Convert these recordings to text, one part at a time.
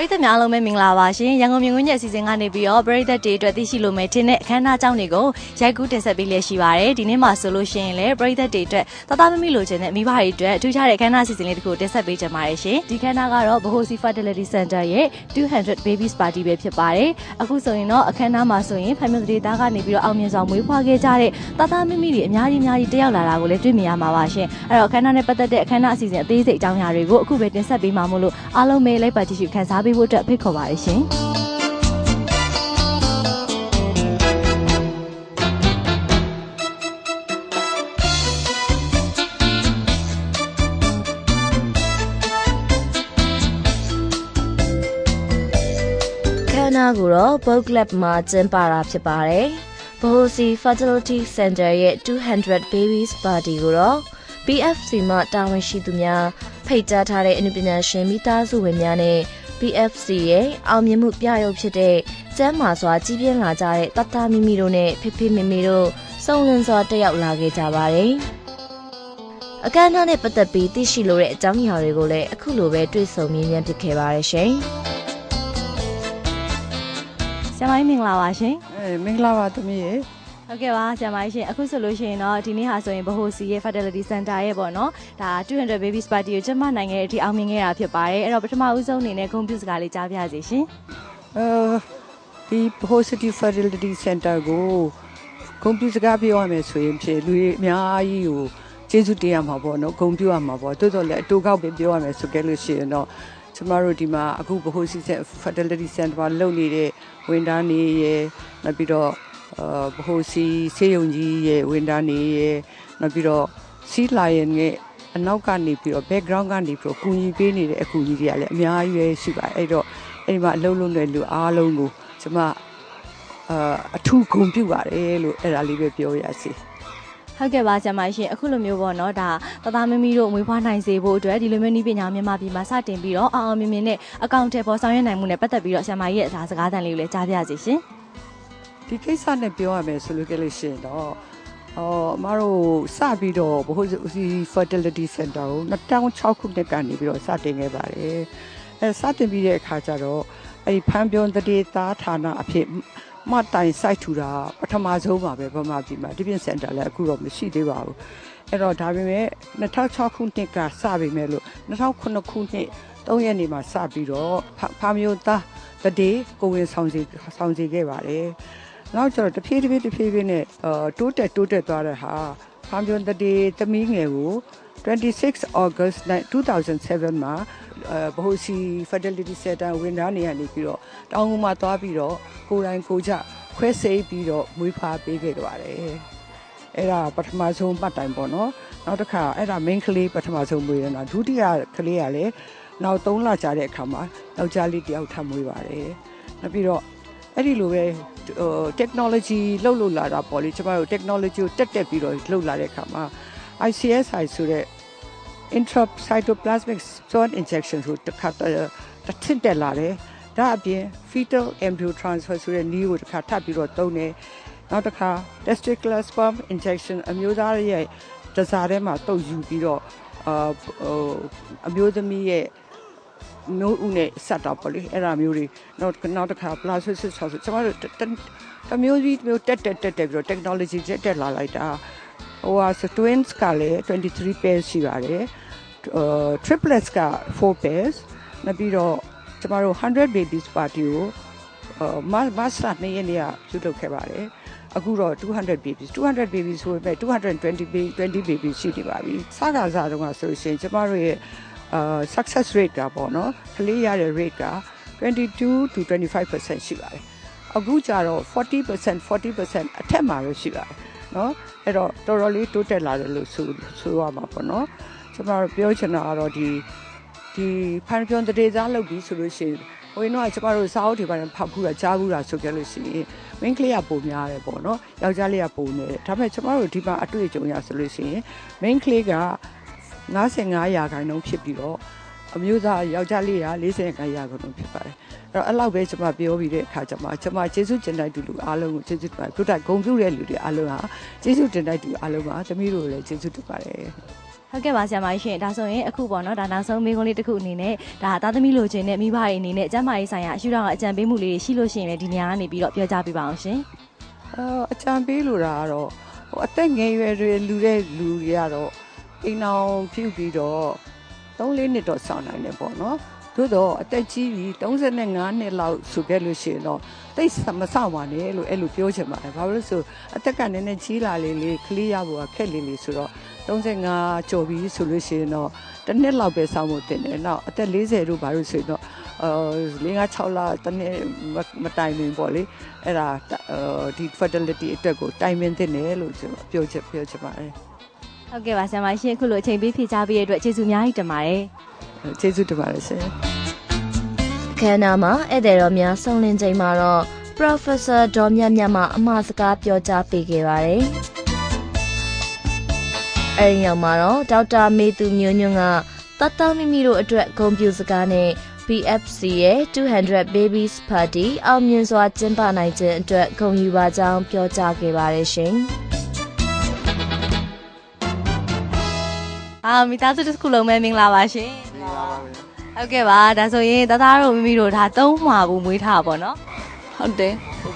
ပရိသတ်များအားလုံးပဲမင်္ဂလာပါရှင်ရန်ကုန်မြင်ကွင်းရဲ့အစီအစဉ်ကနေပြီးတော့ပရိသတ်တွေအတွက်သိရှိလိုမယ်ထင်တဲ့အခမ်းအနားအကြောင်းတွေကိုရိုက်ကူးတင်ဆက်ပေးလျက်ရှိပါတယ်ဒီနေ့မှာဆိုလို့ရှိရင်လည်းပရိသတ်တွေအတွက်တသားမမိလိုချင်တဲ့မိဘတွေအတွက်အထူးခြားတဲ့အခမ်းအနားအစီအစဉ်လေးတစ်ခုတင်ဆက်ပေးကြပါတယ်ရှင်ဒီအခမ်းအနားကတော့ Bohosi Fertility Center ရဲ့200 Babies Party ပဲဖြစ်ပါတယ်အခုဆိုရင်တော့အခမ်းအနားမှာဆိုရင်ဖမ်းမြတဲ့သားကနေပြီးတော့အောင်မြင်ဆောင်မွေးဖွားခဲ့ကြတဲ့တသားမမိတွေအများကြီးအများကြီးတက်ရောက်လာတာကိုလည်းတွေ့မြင်ရမှာပါရှင်အဲ့တော့အခမ်းအနားနဲ့ပတ်သက်တဲ့အခမ်းအနားအစီအစဉ်အသေးစိတ်အကြောင်းအရာတွေကိုအခုပဲတင်ဆက်ပေးမှာမို့လို့အားလုံးပဲလိုက်ပါကြည့်ရှုခန်းစားပေးဖို့အတွက်ဖိတ်ခေါ်ပါတယ်ရှင်ခန်းနာကိုတော့ Boat Club မှာကျင်းပတာဖြစ်ပါတယ်။ Bohosi Fertility Center ရဲ့200 Babies Party ကိုတော့ BFC မှတာဝန်ရှိသူများဖိတ်ကြားထားတဲ့အနုပညာရှင်မိသားစုဝင်များနဲ့ BFC ရဲ့အောင်မြင်မှုပြရုပ်ဖြစ်တဲ့ကျမ်းမာစွာကြီးပြင်းလာကြတဲ့တတမိမိတို့နဲ့ဖေဖေမေမေတို့စုံလင်စွာတက်ရောက်လာခဲ့ကြပါတယ်။အခမ်းအနားနဲ့ပတ်သက်ပြီးသိရှိလိုတဲ့အကြောင်းအရာတွေကိုလည်းအခုလိုပဲတွေ့ဆုံမြင်မြန်ဖြစ်ခဲ့ပါတယ်ရှင်။ဆရာမကြီးမင်္ဂလာပါရှင်အဲမင်္ဂလာပါသမီးရေ ဟုတ်ကဲ့ပါဆရာမကြီးရှင်အခုဆိုလို့ရှိရင်တော့ဒီနေ့ဟာဆိုရင်ဘဟိုစီရဲ့ Fertility Center ရဲ့ပေါ့နော်ဒါ200 Babies Party ကိုကျင်းပနိုင်ခဲ့တဲ့အထိအောင်မြင်ခဲ့တာဖြစ်ပါတယ်အဲ့တော့ပထမဦးဆုံးအနေနဲ့ဂုဏ်ပြုစကားလေးကြားပြစီရှင်အဲဒီ Positive Fertility Center ကိုကွန်ပျူတာပြောရမယ်ဆိုရင်ဖြင့်လူတွေအများကြီးကိုကျေးဇူးတင်ရမှာပေါ့နော်ဂုဏ်ပြုရမှာပေါ့တိုးတော့လည်းအတူကောက်ပဲပြောရမယ်ဆိုကြလို့ရှိရင်တော့ကျမတို့ဒီမှာအခု Positive Fertility Center မှာလုပ်နေတဲ့ဝန်ထမ်းတွေရဲ့နောက်ပြီးတော့အာ ဘဟိုစီဆေးရုံကြီးရဲ့ဝန်ထမ်းတွေရဲ့နောက်ပြီးတော့ Sea Lion ရဲ့အနောက်ကနေပြီးတော့ background ကနေပြီးတော့ကူညီပေးနေတဲ့အကူကြီးတွေကလည်းအများကြီးပဲရှိပါတယ်အဲ့တော့အဲ့ဒီမှာအလုံးလုံးတဲ့လူအားလုံးကိုကျမအာအထူးဂုဏ်ပြုပါတယ်လို့အဲ့ဒါလေးပဲပြောရစီဟုတ်ကဲ့ပါဆရာမကြီးရှင်အခုလိုမျိုးပေါ့နော်ဒါတသားမမီတို့အမွေးဖွားနိုင်စေဖို့အတွက်ဒီလိုမျိုးနည်းပညာမြန်မာပြည်မှာစတင်ပြီးတော့အောင်အောင်မြင်မြင်နဲ့အကောင့်ထဲပေါ်ဆောင်ရွက်နိုင်မှုနဲ့ပတ်သက်ပြီးတော့ဆရာမကြီးရဲ့အစားစကားတန်လေးကိုလည်းကြားပြစီရှင် ဒီကိစ္စနဲ့ပြောရမယ်ဆိုလို့ကြလို့ရှိရင်တော့အော်အမတို့စပြီးတော့ဘိုးစီ fertility center ကို2006ခုနှစ်ကနေပြီးတော့စတင်ခဲ့ပါတယ်အဲစတင်ပြီးတဲ့အခါကျတော့အဲဒီဖမ်းပြောတတိသားဌာနအဖြစ်မတိုင် site ထူတာပထမဆုံးပါပဲဗမာပြည်မှာဒီပြင် center လည်းအခုတော့မရှိသေးပါဘူးအဲ့တော့ဒါပေမဲ့2006ခုနှစ်ကစပြီမဲ့လို့2009ခုနှစ်3ရက်နေ့မှာစပြီးတော့ဖဖာမျိုးသားတတိကိုဝင်ဆောင်စီဆောင်စီခဲ့ပါတယ် နောက်ကျတော့တဖြည်းတဖြည်းတဖြည်းဖြည်းနဲ့အာတိုးတက်တိုးတက်သွားတဲ့ဟာဖာမျိုးတတိသမီးငယ်ကို26 August 2007မှာအဲဘဟိုစီ fertility center ဝန်ထမ်းတွေကနေပြီးတော့တောင်းကူမှာသွားပြီးတော့ကိုယ်တိုင်ကိုယ်ကျခွဲစိတ်ပြီးတော့မွေးဖွားပေးခဲ့ကြပါတယ်အဲ့ဒါပထမဆုံးပတ်တိုင်ပေါ့နော်နောက်တစ်ခါအဲ့ဒါ main ကလေးပထမဆုံးမွေးရတာဒုတိယကလေးကလည်းနောက်3လကြာတဲ့အခါမှာယောက်ျားလေးတစ်ယောက်ထပ်မွေးပါတယ်နောက်ပြီးတော့အဲ့ဒီလိုပဲဟို technology လှုပ်လို့လာတာပေါ့လေကျမတို့ technology ကိုတက်တက်ပြီးတော့လှုပ်လာတဲ့အခါမှာ ICSI ဆိုတဲ့ intracytoplasmic salt injection ဆိုတစ်ခါတစ်ထစ်တက်လာတယ်ဒါအပြင် fetal embryo transfer ဆိုတဲ့နည်းကိုတစ်ခါထပ်ပြီးတော့သုံးတယ်နောက်တစ်ခါ testicular sperm injection အမျိုးသားရဲ့တစားထဲမှာတုပ်ယူပြီးတော့အာဟိုအမျိုးသမီးရဲ့ မျိုးဦးနဲ့ဆက်တာပေါ့လေအဲ့ဒါမျိုးတွေနောက်နောက်တစ်ခါ plastic ဆိုဆိုကျွန်တော်တို့တမျိုးကြီးမျိုးတက်တက်တက်တက်ပြီးတော့ technology တက်တက်လာလိုက်တာဟိုဟာ twins ကလည်း23 pairs ရှိပါတယ်ဟို triplets က4 pairs နောက်ပြီးတော့ကျမတို့100 babies party ကိုမတ်မတ်စနှစ်ရက်နေ့ကပြုလုပ်ခဲ့ပါတယ်အခုတော့200 babies 200 babies ဆိုပေမဲ့220 baby 20 babies ရှိနေပါပြီစကားစားတော့ဆိုရှင်ကျမတို့ရဲ့ အာ success rate ကပေါ့နော်ကလေးရတဲ့ rate က22 to 25%ရှိပါတယ်အခုကျတော့40% 40%အထက်မှာပဲရှိပါတယ်နော်အဲ့တော့တော်တော်လေးတိုးတက်လာတယ်လို့ဆိုဆိုရမှာပေါ့နော်ကျွန်တော်ပြောချင်တာကတော့ဒီဒီဖန်ပြွန်တရေစားလုပ်ပြီးဆိုလို့ရှိရင်ဟိုရင်တော့ကျမတို့စာအုပ်တွေပိုင်းဖတ်ဘူးတာကြားဘူးတာဆိုကြလို့ရှိရင်မင်းကလေးကပုံများတယ်ပေါ့နော်ယောက်ျားလေးကပုံနေတယ်ဒါပေမဲ့ကျမတို့ဒီမှာအတွေ့အကြုံရဆိုလို့ရှိရင် main ကလေးက 95ရာခိုင်နှုန်းဖြစ်ပြီးတော့အမျိုးသားယောက်ျားလေးက45ရာခိုင်နှုန်းဖြစ်ပါတယ်အဲ့တော့အဲ့လောက်ပဲကျွန်မပြောပြီးတဲ့အခါကျမှကျွန်မကျေးဇူးတင်တိုက်တူလူအားလုံးကိုကျေးဇူးတင်ပါတယ်ပြုတ်တိုက်ဂုံပြုတဲ့လူတွေအားလုံးဟာကျေးဇူးတင်တိုက်တူအားလုံးပါသမီးတို့လည်းကျေးဇူးတင်ပါတယ်ဟုတ်ကဲ့ပါဆရာမကြီးရှင်ဒါဆိုရင်အခုပေါ့နော်ဒါနောက်ဆုံးမိကုန်းလေးတစ်ခုအနေနဲ့ဒါသားသမီးလိုချင်တဲ့မိဘတွေအနေနဲ့ကျမ်းမာရေးဆိုင်ရာအရှုထောင့်အကြံပေးမှုလေးတွေရှိလို့ရှိရင်လည်းဒီနေရာကနေပြီးတော့ပြောကြားပေးပါအောင်ရှင်အော်အချံပေးလို့တာကတော့ဟိုအသက်ငယ်ရွယ်တွေလူတဲ့လူတွေကတော့ အိမ်အောင်ဖြူပြီးတော့3-4နှစ်တော့ဆောင်နိုင်တယ်ပေါ့နော်သို့တော့အသက်ကြီးပြီး35နှစ်လောက်ဆိုခဲ့လို့ရှိရင်တော့တိတ်မဆောင်ပါနဲ့လို့အဲ့လိုပြောချင်ပါတယ်ဘာလို့လဲဆိုအသက်ကနည်းနည်းကြီးလာလေလေကလေးရဖို့ကခက်လေလေဆိုတော့35ကျော်ပြီးဆိုလို့ရှိရင်တော့တစ်နှစ်လောက်ပဲဆောင်ဖို့တင်တယ်နောက်အသက်40တို့ဘာလို့ဆိုရင်တော့အာ5 6လတစ်နှစ်မတိုင်မင်ပေါ့လေအဲ့ဒါဒီ fertility အတွက်ကိုတိုင်မင်တင်တယ်လို့ကျွန်တော်ပြောချင်ပြောချင်ပါတယ် ဟုတ်ကဲ့ပါဆရာမရှင်အခုလိုအချိန်ပေးဖြေချပေးတဲ့အတွက်ကျေးဇူးအများကြီးတင်ပါတယ်ကျေးဇူးတင်ပါတယ်ရှင်အခမ်းအနားမှာဧည့်သည်တော်များဆုံးလင်းချိန်မှာတော့ Professor ဒေါ်မြတ်မြတ်မှအမှားစကားပြောကြားပေးခဲ့ပါတယ်။အဲဒီနောက်မှာတော့ဒေါက်တာမေသူမျိုးညွန့်ကတတ်တောင်းမိမိတို့အတွက်ဂုဏ်ပြုစကားနဲ့ BFC ရဲ့200 Babies Party အောင်မြင်စွာကျင်းပနိုင်ခြင်းအတွက်ဂုဏ်ယူပါကြောင်းပြောကြားခဲ့ပါတယ်ရှင်။ အာမိသားစုတစ်ခုလုံးပဲမင်္ဂလာပါရှင်ဟုတ်ကဲ့ပါဒါဆိုရင်သားသားတို့မိမိတို့ဒါသုံးမှာဘူးမွေးထားပါတော့ဟုတ်တယ်ဟု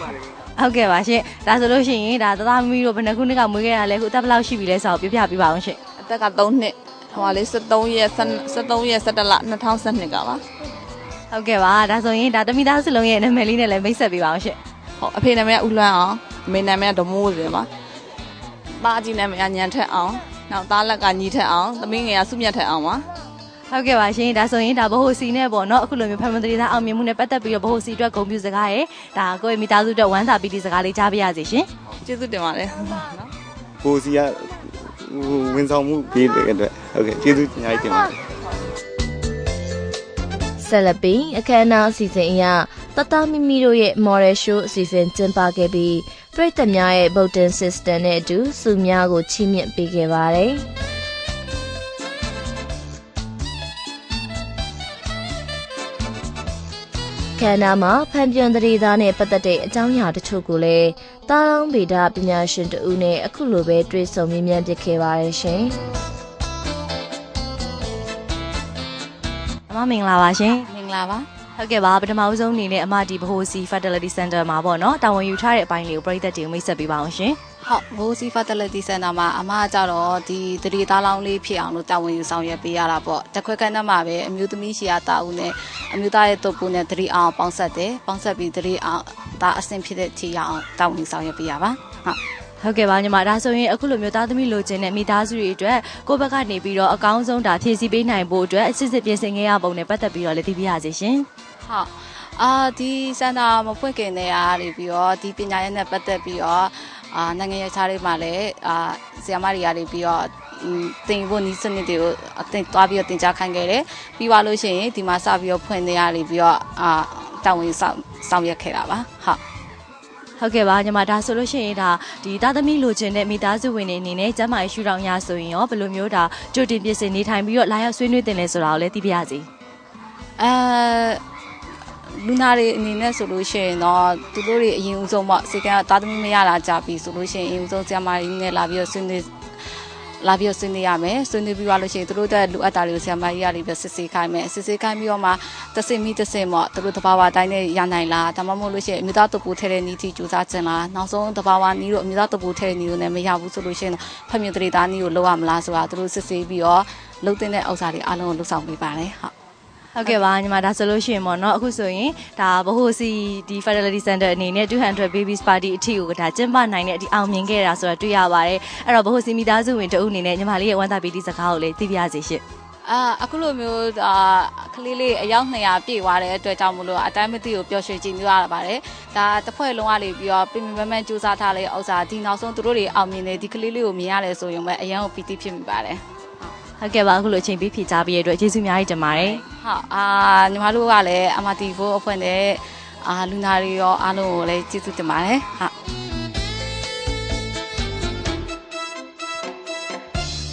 တ်ကဲ့ပါရှင်ဒါဆိုလို့ရှိရင်ဒါသားသားမိမိတို့ဘယ်နှခုနှစ်ကမွေးခဲ့ရလဲခုအသက်ဘယ်လောက်ရှိပြီလဲဆိုတော့ပြောပြပေးပါအောင်ရှင်အသက်က3နှစ်ဟိုကလေး73ရက်73ရက်17လ2012ကပါဟုတ်ကဲ့ပါဒါဆိုရင်ဒါတမိသားစုလုံးရဲ့နာမည်လေးနဲ့လည်းမိတ်ဆက်ပေးပါအောင်ရှင်ဟုတ်အဖေနာမည်ကဦးလွမ်းအောင်အမေနာမည်ကဒမိုးစင်ပါပါကြီးနာမည်ကညံထက်အောင် နောက်သားလက်ကညီထက်အောင်သမီးငယ်ကစုမြတ်ထက်အောင်ပါဟုတ်ကဲ့ပါရှင်ဒါဆိုရင်ဒါဘ ਹੁ စီနဲ့ပေါ့နော်အခုလိုမျိုးဖမန်တရီသားအောင်မြင်မှုနဲ့ပတ်သက်ပြီးတော့ဘ ਹੁ စီအတွက်ဂုဏ်ပြုစကားရယ်ဒါကိုယ့်ရဲ့မိသားစုအတွက်ဝမ်းသာပီတိစကားလေးကြားပြရစီရှင်ကျေးဇူးတင်ပါတယ်နော်ကိုစီကဝန်ဆောင်မှုပေးတဲ့အတွက်ဟုတ်ကဲ့ကျေးဇူးအများကြီးတင်ပါတယ်ဆက်လက်ပြီးအခမ်းအနားအစီအစဉ်အရတတမိမိတို့ရဲ့ Model Show အစီအစဉ်ကျင်းပခဲ့ပြီး ပြည်သက်များရဲ့ Voting System နဲ့အတူစုများကိုချီးမြှင့်ပေးခဲ့ပါတယ်။ခန္ဓာမှာဖန်ပြွန်တရေသားနဲ့ပတ်သက်တဲ့အကြောင်းအရာတချို့ကိုလည်းတာလောင်းဗေဒပညာရှင်တဦးနဲ့အခုလိုပဲတွေ့ဆုံမြင်မြန်ပြခဲ့ပါတယ်ရှင်။အမမင်္ဂလာပါရှင်မင်္ဂလာပါ ဟုတ်ကဲ့ပါပထမဦးဆုံးအနေနဲ့အမဒီဘ ਹੁ စီ Fertility Center မှာပေါ့နော်တာဝန်ယူထားတဲ့အပိုင်းလေးကိုပြည်သက်တွေကိုမိတ်ဆက်ပေးပါအောင်ရှင်ဟုတ်ဘိုးစီ fertility center မှာအမကကြတော့ဒီတရီသားလောင်းလေးဖြစ်အောင်လို့တာဝန်ယူဆောင်ရွက်ပေးရတာပေါ့တစ်ခွဲခန်းထဲမှာပဲအမျိုးသမီးရှီယာတာဦးနဲ့အမျိုးသားရဲ့တုပ်ပူနဲ့တရီအောင်ပေါင်းဆက်တယ်ပေါင်းဆက်ပြီးတရီအောင်ဒါအဆင်ဖြစ်တဲ့ထီရအောင်တာဝန်ယူဆောင်ရွက်ပေးရပါဟုတ်ဟုတ်ကဲ့ပါညီမဒါဆိုရင်အခုလိုမျိုးသားသမီးလိုချင်တဲ့မိသားစုတွေအတွက်ကိုယ့်ဘက်ကနေပြီးတော့အကောင်းဆုံးဒါဖြည့်ဆည်းပေးနိုင်ဖို့အတွက်အစစ်စစ်ပြင်ဆင်ခဲ့ရပုံနဲ့ပတ်သက်ပြီးတော့လည်းသိပြရစီရှင် ဟုတ်အာဒီစန္ဒာမဖွင့်ခင်နေရနေပြီးတော့ဒီပညာရေးနဲ့ပတ်သက်ပြီးတော့အာနိုင်ငံရေးခြားလေးမှာလည်းအာဆီယမတွေကနေပြီးတော့တင်ဖို့နီးစနစ်တွေကိုအတင်သွားပြီးတော့တင် जा ခိုင်းခဲ့တယ်ပြီးသွားလို့ရှိရင်ဒီမှာစပြီးတော့ဖွင့်နေရနေပြီးတော့အာတာဝန်ဆောင်ဆောင်ရွက်ခဲ့တာပါဟုတ်ဟုတ်ကဲ့ပါညီမဒါဆိုလို့ရှိရင်ဒါဒီသားသမီးလိုချင်တဲ့မိသားစုဝင်တွေအနေနဲ့ကျမ်းမာရေးရှုထောင့်ရဆိုရင်ရောဘယ်လိုမျိုးဒါကြိုတင်ပြင်ဆင်နေထိုင်ပြီးတော့လာရောက်ဆွေးနွေးတင်လဲဆိုတာကိုလည်းသိပြရစီအဲ လူနာတွေအနေနဲ့ဆိုလို့ရှိရင်တော့သူတို့တွေအရင်ဦးဆုံးပေါ့စေကတာသမီမရလာကြပြီဆိုလို့ရှိရင်အရင်ဦးဆုံးဆရာမကြီးနဲ့လာပြီးတော့ဆွေးနွေးလာပြီးတော့ဆွေးနွေးရမယ်ဆွေးနွေးပြီးသွားလို့ရှိရင်သူတို့တဲ့လူအပ်တာတွေကိုဆရာမကြီးကလည်းပြီးစစ်ဆေးခိုင်းမယ်စစ်ဆေးခိုင်းပြီးတော့မှတစ်စင်မိတစ်စင်ပေါ့သူတို့တဘာဝတိုင်းနဲ့ရနိုင်လားဒါမှမဟုတ်လို့ရှိရင်အမျိုးသားတပူထဲတဲ့နီးတီစူးစမ်းခြင်းလားနောက်ဆုံးတဘာဝနီးတို့အမျိုးသားတပူထဲတဲ့နီးတို့နဲ့မရဘူးဆိုလို့ရှိရင်ဖမြင်တရေသားနီးကိုလောက်ရမလားဆိုတာသူတို့စစ်ဆေးပြီးတော့လှုပ်တဲ့ဥစ္စာတွေအားလုံးကိုလှုပ်ဆောင်ပေးပါတယ်ဟုတ် ဟုတ်ကဲ့ပါညီမဒါဆိုလို့ရှိရင်ပေါ့နော်အခုဆိုရင်ဒါဘ ਹੁ စီဒီ Fertility Center အနေနဲ့200 Babies Party အထီကိုဒါကျင်းပနိုင်တဲ့အဒီအောင်မြင်ခဲ့တာဆိုတာတွေ့ရပါတယ်အဲ့တော့ဘ ਹੁ စီမိသားစုဝင်တအုပ်အနေနဲ့ညီမလေးရဲ့ဝမ်းသာပီတိစကားကိုလည်းသိပြရစီရှင့်အာအခုလိုမျိုးအာကလေးလေးအယောက်200ပြည့်သွားတဲ့အတွက်ကြောင့်မလို့အတိုင်းမသိကိုပျော်ရွှင်ကြည်ညိုရပါတယ်ဒါတစ်ဖွဲ့လုံးကနေပြီးတော့ပြင်ပမန်းစူးစမ်းထားတဲ့ဥစ္စာဒီနောက်ဆုံးသူတို့တွေအောင်မြင်နေဒီကလေးလေးကိုမြင်ရတယ်ဆိုရင်ပဲအရန်ကိုပီတိဖြစ်မိပါတယ် ဟုတ်ကဲ့ပါအခုလိုအချိန်ပေးဖြေချပေးရတဲ့အတွက်ကျေးဇူးအများကြီးတင်ပါတယ်ဟုတ်အာညီမတို့ကလည်း MRT4 အဖွဲ့နဲ့အာလူနာတွေရောအားလုံးကိုလည်းကျေးဇူးတင်ပါတယ်ဟုတ်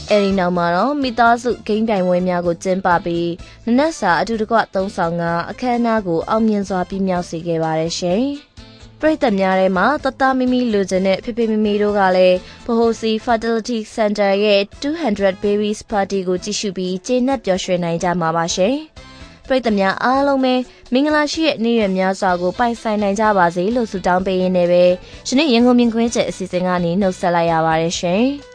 အဲဒီနောက်မှာတော့မိသားစုဂိမ်းပြိုင်ပွဲများကိုကျင်းပပြီးနနက်စာအတူတကွသုံးဆောင်ကအခမ်းအနားကိုအောင်မြင်စွာပြည့်မြောက်စေခဲ့ပါတယ်ရှင်။ ပရိသတ်များထဲမှာတသားမီမီလူကျင်တဲ့ဖေဖေမီမီတို့ကလည်းဗဟိုစီ Fertility Center ရဲ့200 Babies Party ကိုကြည့်ရှုပြီးကျေနပ်ပျော်ရွှင်နိုင်ကြမှာပါရှင်။ပရိသတ်များအားလုံးပဲမင်္ဂလာရှိတဲ့နေ့ရက်များစွာကိုပိုင်ဆိုင်နိုင်ကြပါစေလို့ဆုတောင်းပေးရင်းနဲ့ပဲယနေ့ရန်ကုန်မြင်ကွင်းချက်အစီအစဉ်ကနေနှုတ်ဆက်လိုက်ရပါတယ်ရှင်။